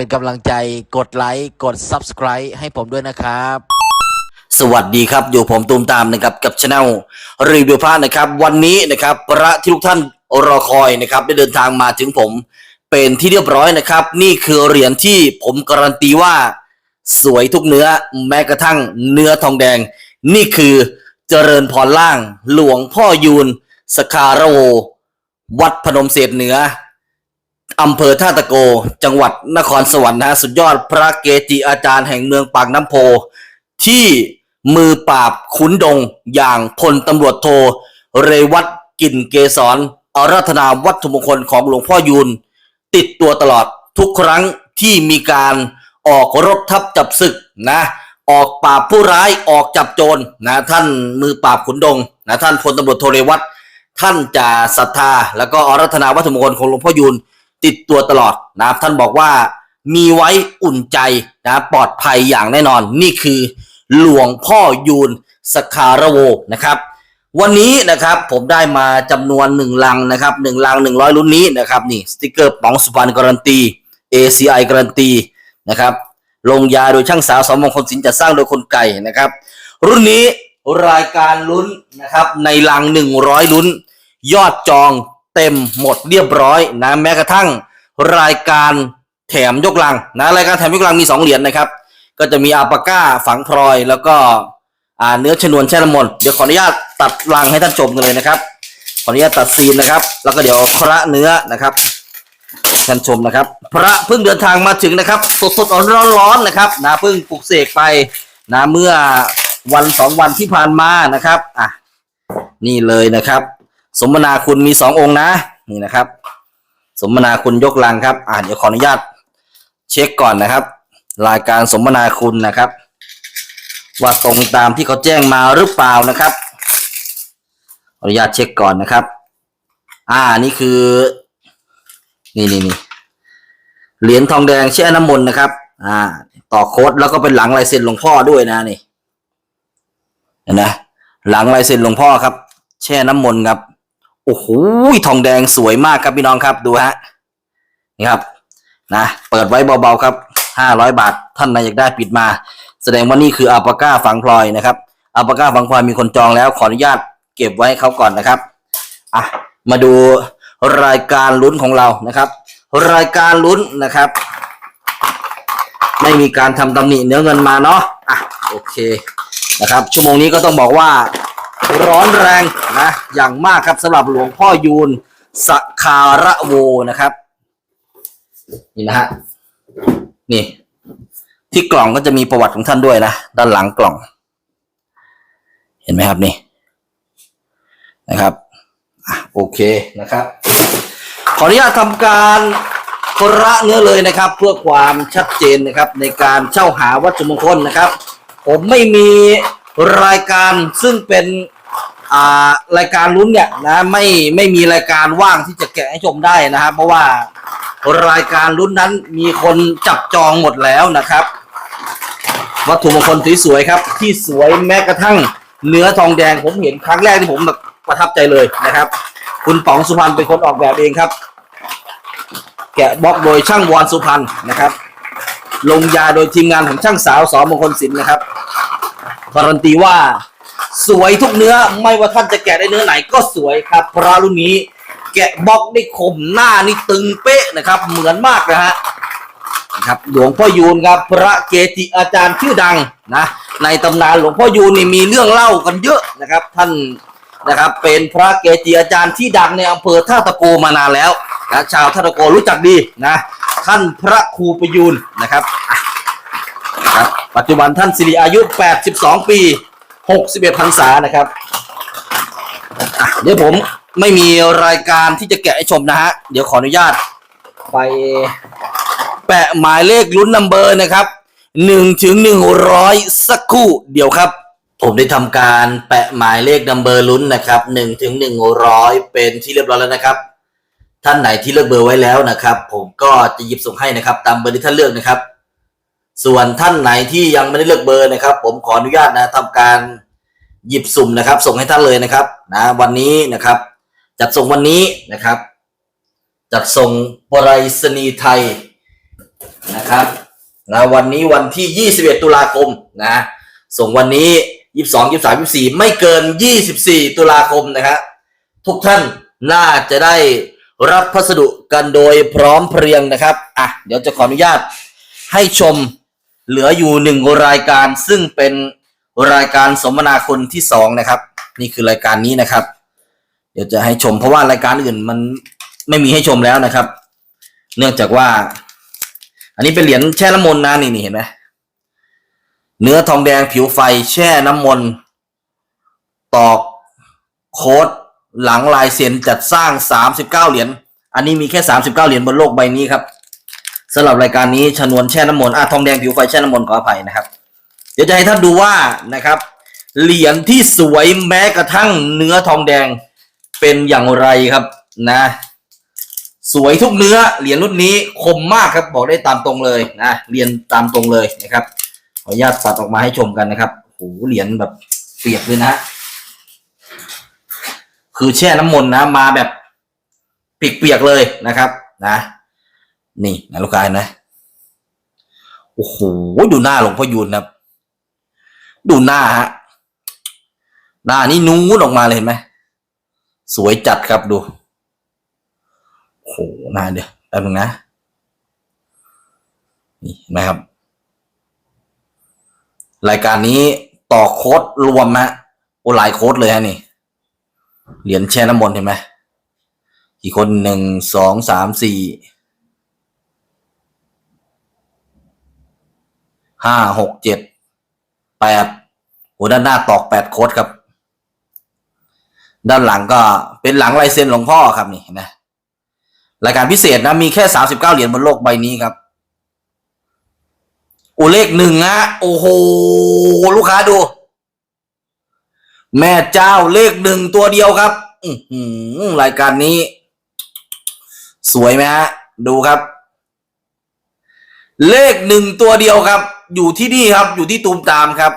เป็นกำลังใจกดไลค์กด Subscribe ให้ผมด้วยนะครับ สวัสดีครับ อยู่ผมตูมตามนะครับกับช anel รีวิวพระนะครับ วันนี้นะครับพระที่ทุกท่านรอคอยนะครับ ได้เดินทางมาถึงผมเป็นที่เรียบร้อยนะครับ นี่คือเหรียญที่ผมการันตีว่า สวยทุกเนื้อแม้กระทั่งเนื้อทองแดง นี่คือเจริญพรล่าง หลวงพ่อยูนสคาระโว วัดพนมเศษเหนือ อำเภอท่าตะโก จังหวัดนครสวรรค์นะฮะสุดยอดพระเกจิอาจารย์แห่งเมืองปากน้ำโพ ที่มือปราบขุนดงอย่างพลตำรวจโท เรวัตกินเกษรอารัธนาวัตถุมงคลของหลวงพ่อยูนติดตัวตลอดทุกครั้งที่มีการออกรบทัพจับศึกนะ ออกปราบผู้ร้ายออกจับโจรนะท่านมือปราบขุนดงนะท่านพลตำรวจโทเรวัตท่านจะศรัทธา แล้วก็อารัธนาวัตถุมงคลของหลวงพ่อยูน ติดตัวตลอดนะครับ ท่านบอกว่ามีไว้อุ่นใจนะปลอดภัยอย่างแน่นอน นี่คือหลวงพ่อยูนสคาระโวนะครับ วันนี้นะครับผมได้มาจำนวนหนึ่งลังนะครับหนึ่งลังหนึ่งร้อยรุ่นนี้นะครับนี่สติกเกอร์ป๋องสุพรรณการันตี ACI การันตีนะครับลงยาโดยช่างสาวสมมงคลสินจะสร้างโดยคนไก่นะครับ รุ่นนี้รายการลุ้นนะครับในลังหนึ่งร้อยลุ้น ยอดจอง เต็มหมดเรียบร้อยนะแม้กระทั่งรายการแถมยกลังนะรายการแถมยกลังมีสองเหรียญนะครับ ก็จะมีอาปาก้าฝังพลอยแล้วก็อ่าเนื้อชนวนแช่น้ำมนต์เดี๋ยวขออนุญาตตัดลังให้ท่านชมกันเลยนะครับ ขออนุญาตตัดซีนนะครับ แล้วก็เดี๋ยวพระเนื้อนะครับท่านชมนะครับ พระเพิ่งเดินทางมาถึงนะครับ สดสดๆร้อนนะครับนะเพิ่งปลุกเสกไปนะเมื่อวันสองวันที่ผ่านมานะครับอะนี่เลยนะครับ สมนาคุณมีสององค์นะนี่นะครับ สมนาคุณยกลังครับ อ่าเดี๋ยวขออนุญาตเช็คก่อนนะครับ รายการสมนาคุณนะครับ ว่าตรงตามที่เขาแจ้งมาหรือเปล่านะครับขออนุญาตเช็คก่อนนะครับ อ่านี่คือ นี่นี่นี่เหรียญทองแดงแช่น้ำมนต์นะครับ อ่า ต่อโค้ดแล้วก็เป็นหลังลายเซ็นหลวงพ่อด้วยนะนี่เห็นนะหลังลายเซ็นหลวงพ่อครับ แช่น้ำมนต์ครับ โอ้โหทองแดงสวยมากครับพี่น้องครับดูฮะนี่ครับนะเปิดไว้เบาๆครับห้าร้อยบาท ท่านใดอยากได้ปิดมา แสดงว่านี่คืออัลปาก้าฝังพลอยนะครับอัลปาก้าฝังพลอยมีคนจองแล้วขออนุญาตเก็บไว้เขาก่อนนะครับอะมาดูรายการลุ้นของเรานะครับ รายการลุ้นนะครับ ไม่มีการทำตำหนิเนื้อเงินมาเนาะอะโอเคนะครับ ชั่วโมงนี้ก็ต้องบอกว่า ร้อนแรงนะ อย่างมากครับสำหรับหลวงพ่อยูนสคาระโวนะครับ นี่นะฮะนี่ ที่กล่องก็จะมีประวัติของท่านด้วยนะด้านหลังกล่อง เห็นไหมครับนี่นะครับอะโอเคนะครับ ขออนุญาตทำการระเนื้อเลยนะครับ เพื่อความชัดเจนนะครับ ในการเช่าหาวัตถุมงคลนะครับ ผมไม่มีรายการซึ่งเป็น อ่ารายการลุ้นเนี่ยนะไม่ไม่มีรายการว่างที่จะแกะให้ชมได้นะครับ เพราะว่ารายการลุ้นนั้นมีคนจับจองหมดแล้วนะครับ วัตถุมงคลสวยๆครับ ที่สวยแม้กระทั่งเนื้อทองแดงผมเห็นครั้งแรกที่ผมแบบประทับใจเลยนะครับ คุณป๋องสุพรรณเป็นคนออกแบบเองครับ แกะบล็อกโดยช่างวอนสุพรรณนะครับ ลงยาโดยทีมงานของช่างสาวสอมงคลศิลป์นะครับการันตีว่า สวยทุกเนื้อไม่ว่าท่านจะแกะได้เนื้อไหนก็สวยครับพระรุ่นนี้ แกะบล็อกได้คมหน้านี่ตึงเป๊ะนะครับ เหมือนมากนะฮะครับหลวงพ่อยูนครับพระเกจิอาจารย์ชื่อดังนะในตำนานหลวงพ่อยูนนี่มีเรื่องเล่ากันเยอะนะครับ ท่านนะครับเป็นพระเกจิอาจารย์ที่ดังในอำเภอท่าตะโกมานานแล้วนะชาวท่าตะโกรู้จักดีนะท่านพระครูประยูนนะครับนะครับปัจจุบันท่านสิริอายุ 82 ปี 61พรรษานะครับอะเดี๋ยวผมไม่มีรายการที่จะแกะให้ชมนะฮะ เดี๋ยวขออนุญาต ไปแปะหมายเลขลุ้นนัมเบอร์นะครับหนึ่งถึงหนึ่งร้อยสักครู่เดี๋ยวครับ ผมได้ทำการแปะหมายเลขนัมเบอร์ลุ้นนะครับหนึ่งถึงหนึ่งร้อยเป็นที่เรียบร้อยแล้วนะครับ ท่านไหนที่เลือกเบอร์ไว้แล้วนะครับ ผมก็จะหยิบส่งให้นะครับ ตามเบอร์ที่ท่านเลือกนะครับ ส่วนท่านไหนที่ยังไม่ได้เลือกเบอร์นะครับ ผมขออนุญาตนะทำการหยิบสุ่มนะครับ ส่งให้ท่านเลยนะครับนะวันนี้นะครับ จัดส่งวันนี้นะครับ จัดส่งปรายศนีย์ไทยนะครับนะวันนี้วันที่ 21 ตุลาคมนะส่งวันนี้ 22 23 24 ไม่เกิน 24 ตุลาคมนะครับทุกท่านน่าจะได้รับพัสดุกันโดยพร้อมเพรียงนะครับอะเดี๋ยวจะขออนุญาตให้ชม เหลืออยู่หนึ่งรายการซึ่งเป็นรายการสมนาคุณที่สองนะครับ นี่คือรายการนี้นะครับ เดี๋ยวจะให้ชมเพราะว่ารายการอื่นมันไม่มีให้ชมแล้วนะครับ เนื่องจากว่า อันนี้เป็นเหรียญแช่น้ำมนต์นะนี่นี่เห็นไหมเนื้อทองแดงผิวไฟแช่น้ำมนต์ตอกโค้ดหลังลายเซ็นจัดสร้างสามสิบเก้าเหรียญ อันนี้มีแค่สามสิบเก้าเหรียญบนโลกใบนี้ครับ สำหรับรายการนี้ชนวนแช่น้ำมนต์อะทองแดงผิวไฟแช่น้ำมนต์ขออภัยนะครับ เดี๋ยวจะให้ท่านดูว่านะครับ เหรียญที่สวยแม้กระทั่งเนื้อทองแดงเป็นอย่างไรครับนะ สวยทุกเนื้อเหรียญรุ่นนี้คมมากครับบอกได้ตามตรงเลยนะเรียนตามตรงเลยนะครับ ขออนุญาตตัดออกมาให้ชมกันนะครับโอ้โหเหรียญแบบเปียกเลยนะคือแช่น้ำมนต์นะ มาแบบเปียกๆเลยนะครับ นะ นี่นะลูกค้าเห็นไหมโอ้โหดูหน้าหลวงพ่อยูนครับ ดูหน้าฮะหน้านี่นูนออกมาเลยเห็นไหมสวยจัดครับดูโอ้โหน้าเดี๋ยวแป๊บนึงนะนี่เห็นไหมครับ รายการนี้ต่อโค้ดรวมฮะโอหลายโค้ดเลยฮะนี่ เหรียญแช่น้ำมนต์เห็นไหมกี่คนหนึ่งสองสามสี่ ห้าหกเจ็ดแปดโอ้ด้านหน้าตอกแปดโคดครับ ด้านหลังก็เป็นหลังลายเซ็นหลวงพ่อครับนี่นไหมรายการพิเศษนะมีแค่สามสิบเก้าเหรียญบนโลกใบนี้ครับโอ้เลขหนึ่งฮะโอ้โหลูกค้าดู แม่เจ้าเลขหนึ่งตัวเดียวครับอืรายการนี้ สวยไหมฮะ ดูครับ เลขหนึ่งตัวเดียวครับ อยู่ที่นี่ครับ อยู่ที่ตูมตามครับ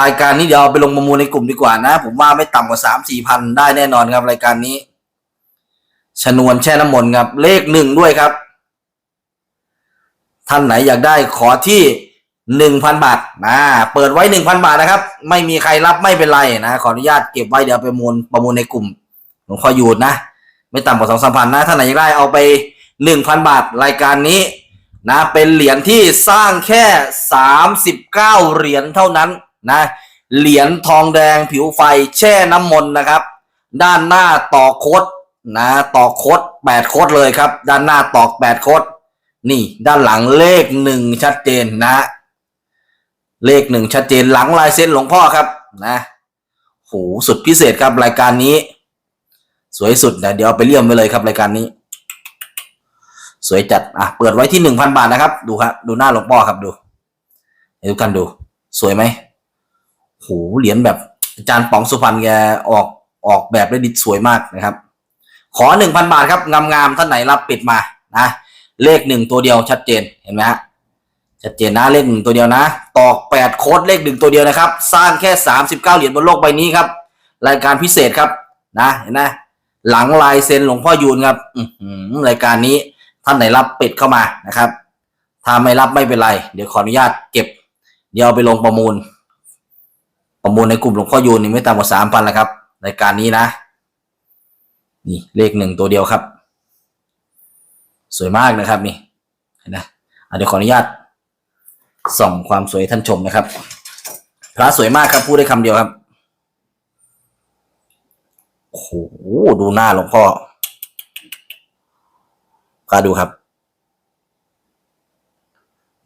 รายการนี้เดี๋ยวเอาไปลงประมูลในกลุ่มดีกว่านะ ผมว่าไม่ต่ำกว่าสามสี่พันได้แน่นอนครับ รายการนี้ ชนวนแช่น้ำมนต์ครับ เลขหนึ่งด้วยครับ ท่านไหนอยากได้ขอที่หนึ่งพันบาทนะเปิดไว้หนึ่งพันบาทนะครับ ไม่มีใครรับไม่เป็นไรนะขออนุญาตเก็บไว้เดี๋ยวไปมูลประมูลในกลุ่มหลวงพ่อยูนนะ ไม่ต่ำกว่าสองสามพันนะท่านไหนอยากได้เอาไปหนึ่งพันบาทรายการนี้ นะเป็นเหรียญที่สร้างแค่สามสิบเก้าเหรียญเท่านั้นนะเหรียญทองแดงผิวไฟแช่น้ำมนต์นะครับ ด้านหน้าต่อโคดนะต่อโคดแปดโคดเลยครับ ด้านหน้าตอกแปดโคดนี่ด้านหลังเลขหนึ่งชัดเจนนะ เลขหนึ่งชัดเจนหลังลายเส้นหลวงพ่อครับนะโหสุดพิเศษครับรายการนี้ สวยสุดนะเดี๋ยวไปเลี่ยมไปเลยครับรายการนี้ วยจัด อะ เปิดไว้ที่หนึ่งพันบาทนะครับ ดูครับ ดูหน้าหลวงพ่อครับดูให้ทุกท่านดู สวยไหมโห เหรียญแบบอาจารย์ป๋องสุพรรณแกออกออกแบบได้ดีสวยมากนะครับ ขอหนึ่งพันบาทครับ งามๆท่านไหนรับปิดมา นะ เลขหนึ่งตัวเดียวชัดเจน เห็นไหมฮะ ชัดเจนนะเลขหนึ่งตัวเดียวนะ ตอกแปดโค้ดเลขหนึ่งตัวเดียวนะครับ สร้างแค่สามสิบเก้าเหรียญบนโลกใบนี้ครับ รายการพิเศษครับ นะ เห็นไหมหลังลายเซ็นหลวงพ่อยูนครับอืรายการนี้ ท่านไหนรับปิดเข้ามานะครับ ถ้าไม่รับไม่เป็นไร เดี๋ยวขออนุญาตเก็บ เดี๋ยวเอาไปลงประมูล ประมูลในกลุ่มหลวงพ่อยูนนี่ไม่ต่ำกว่าสามพันแล้วครับรายการนี้นะ นี่เลขหนึ่งตัวเดียวครับ สวยมากนะครับนี่เห็นนะเดี๋ยวขออนุญาตส่องความสวยท่านชมนะครับ พระสวยมากครับพูดได้คำเดียวครับโอ้โหดูหน้าหลวงพ่อ ก็ดูครับ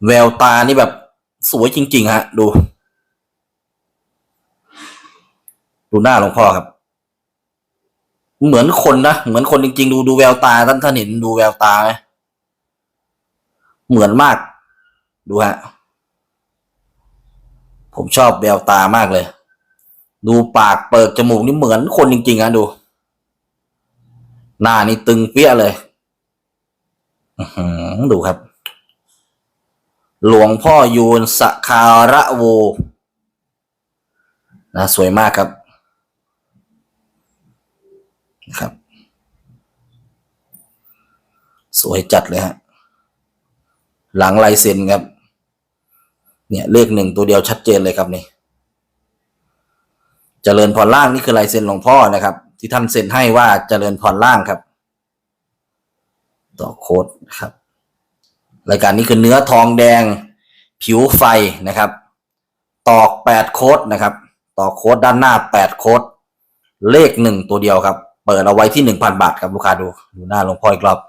แววตานี่แบบสวยจริง ๆ ฮะ ดู ดูหน้าหลวงพ่อครับ เหมือนคนนะ เหมือนคนจริง ๆ ดูดูแววตาท่านท่านเห็นดูแววตาไหมเหมือนมาก ดูฮะ ผมชอบแววตามากเลย ดูปากเปิดจมูกนี่เหมือนคนจริงๆนะดู หน้านี่ตึงเปี้ยเลย ดูครับ หลวงพ่อยูนสคาระโวนะสวยมากครับนะครับ สวยจัดเลยฮะหลังลายเซ็นครับ เนี่ยเลขหนึ่งตัวเดียวชัดเจนเลยครับนี่เจริญพรล่างนี่คือลายเซ็นหลวงพ่อนะครับ ที่ท่านเซ็นให้ว่าเจริญพรล่างครับ ต่อโค้ดนะครับ รายการนี้คือเนื้อทองแดง ผิวไฟนะครับ ตอกแปดโค้ดนะครับ ต่อโค้ดด้านหน้าแปดโค้ดเลขหนึ่งตัวเดียวครับ เปิดเอาไว้ที่หนึ่งพันบาทครับลูกค้าดูดูหน้าหลวงพ่ออีกรอบ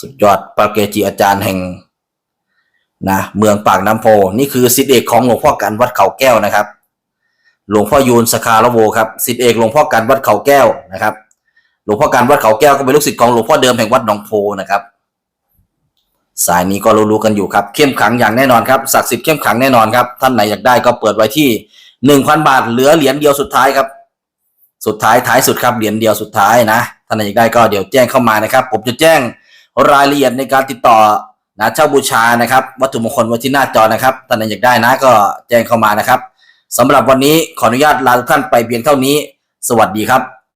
สุดยอดปาเกจิอาจารย์แห่งนะเมืองปากน้ำโพนี่คือสิทธิเอกของหลวงพ่อกันวัดเขาแก้วนะครับ หลวงพ่อยูนสคาระโวครับสิทธิเอกหลวงพ่อกันวัดเขาแก้วนะครับ หลวงพ่อกันวัดเขาแก้วก็เป็นลูกศิษย์ของหลวงพ่อเดิมแห่งวัดหนองโพนะครับ สายนี้ก็รู้ๆกันอยู่ครับ เข้มขังอย่างแน่นอนครับศักดิ์สิทธิ์เข้มขังแน่นอนครับ ท่านไหนอยากได้ก็เปิดไว้ที่หนึ่งพันบาทเหลือเหรียญเดียวสุดท้ายครับ สุดท้ายท้ายสุดครับเหรียญเดียวสุดท้ายนะท่านไหนอยากได้ก็เดี๋ยวแจ้งเข้ามานะครับ ผมจะแจ้งรายละเอียดในการติดต่อนะเช่าบูชานะครับ วัตถุมงคลไว้ที่หน้าจอนะครับท่านไหนอยากได้นะก็แจ้งเข้ามานะครับสำหรับวันนี้ขออนุญาตลาทุกท่านไปเพียงเท่านี้ สวัสดีครับ